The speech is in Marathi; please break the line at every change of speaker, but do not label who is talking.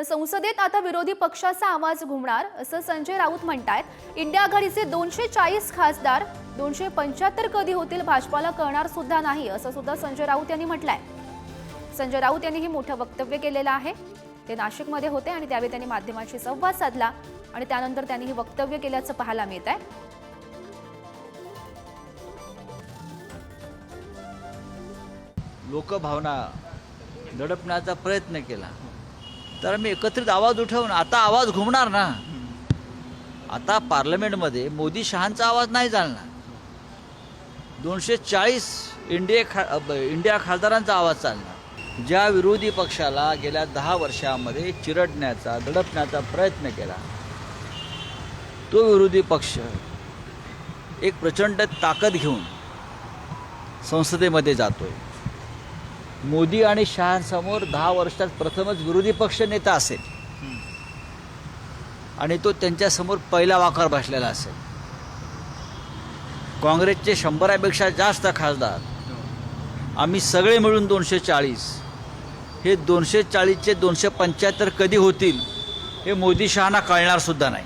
तर संसदेत आता विरोधी पक्षाचा आवाज घुमणार असं संजय राऊत म्हणतायत. इंडिया आघाडीचे दोनशे चाळीस खासदार दोनशे पंच्याहत्तर कधी होतील भाजपाला कळणार सुद्धा नाही असं सुद्धा संजय राऊत यांनी म्हटलंय. संजय राऊत यांनी हे मोठं वक्तव्य केलेलं आहे. ते नाशिकमध्ये होते आणि त्यावेळी त्यांनी माध्यमांशी संवाद साधला आणि त्यानंतर त्यांनी हे वक्तव्य केल्याचं पाहायला मिळत आहे
लोकभावना दडपण्याचा प्रयत्न केला. तर मी एकत्रित आवाज उठवून आता आवाज घुमणार ना? आता पार्लमेंटमध्ये मोदी शहांचा आवाज नाही चालणार. दोनशे चाळीस इंडिया खा इंडिया खासदारांचा आवाज चालणार. ज्या विरोधी पक्षाला गेल्या दहा वर्षामध्ये चिरडण्याचा दडपण्याचा प्रयत्न केला तो विरोधी पक्ष एक प्रचंड ताकद घेऊन संसदेमध्ये जातोय. मोदी आणि शहांसमोर दहा वर्षात प्रथमच विरोधी पक्ष नेता असेल. आणि तो त्यांच्यासमोर पहिला वाकार बसलेला असेल. काँग्रेसचे शंभरापेक्षा जास्त खासदार. आम्ही सगळे मिळून दोनशे चाळीस हे दोनशे चाळीसचे दोनशे पंच्याहत्तर कधी होतील हे मोदी शहाना कळणार सुद्धा नाही.